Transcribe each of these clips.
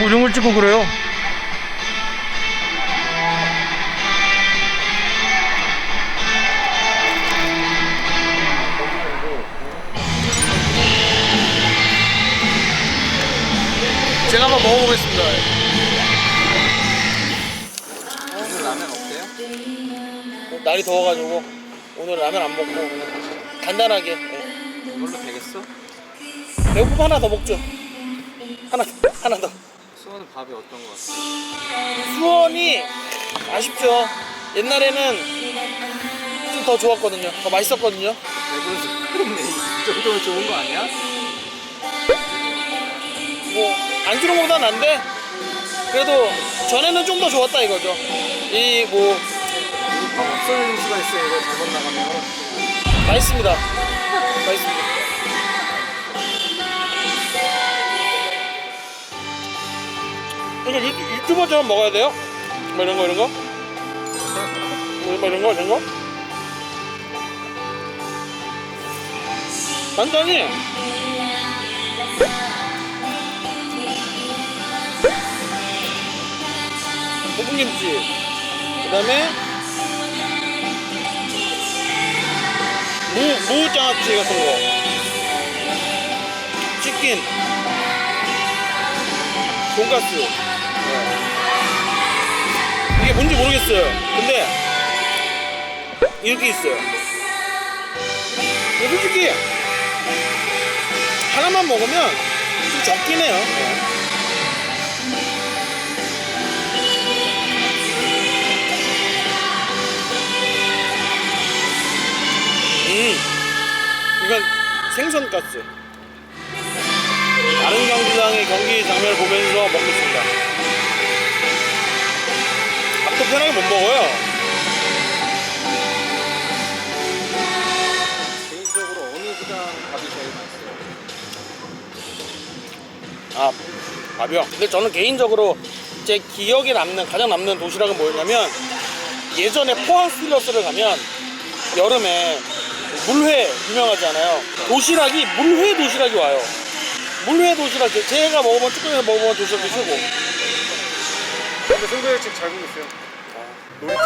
고정을 찍고 그래요? 제가 한번 먹어보겠습니다. 오늘 라면 어때요? 날이 더워가지고 오늘 라면 안 먹고 그냥 간단하게 예. 이걸로 되겠어? 배고프면 하나 더 먹죠. 하나 하나 더. 수원은 밥이 어떤 거 같아? 수원이 아쉽죠. 옛날에는 좀 더 좋았거든요. 더 맛있었거든요. 배부르지 그렇네 이 정도면 좋은 거 아니야? 뭐 안주로보다 난데 그래도 전에는 좀 더 좋았다 이거죠. 이뭐 밥 없어지는 수가 있어 이거 잘못 나가면. 맛있습니다. 이거 유, 유튜버처럼 먹어야 돼요? 뭐 이런 거 이런 거? 뭐 이런 거 이런 거? 간단히 볶음김치 그 다음에 무, 무장아찌 같은 거 치킨 돈가스 뭔지 모르겠어요 근데 이렇게 있어요 솔직히 하나만 먹으면 좀 적긴 해요 네. 음, 이건 생선 가스. 다른 경기장의 경기 장면을 보면서 먹고 있습니다. 편하게 못 먹어요. 개인적으로 어느 구장 밥이 제일 맛있어요? 아, 밥이요. 근데 저는 개인적으로 제 기억에 남는 가장 남는 도시락은 뭐였냐면 예전에 포항 스틸러스를 가면 여름에 물회 유명하잖아요. 도시락이 물회 도시락이 와요. 물회 도시락 제- 제가 먹어본 쭈꾸미에서 먹어본 도시락이 최고. 근데 송도현 집잘 보고 있어요. 놀이터.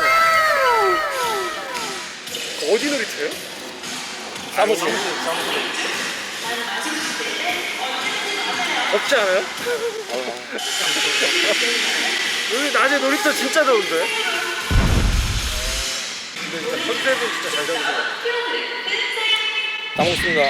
어디 놀이터요? 사무실. 덥지 않아요? 여기 낮에 놀이터 진짜 더운데? 근데 진짜 컨셉은 진짜 잘 잡으신 것 같아요. 다 먹습니다.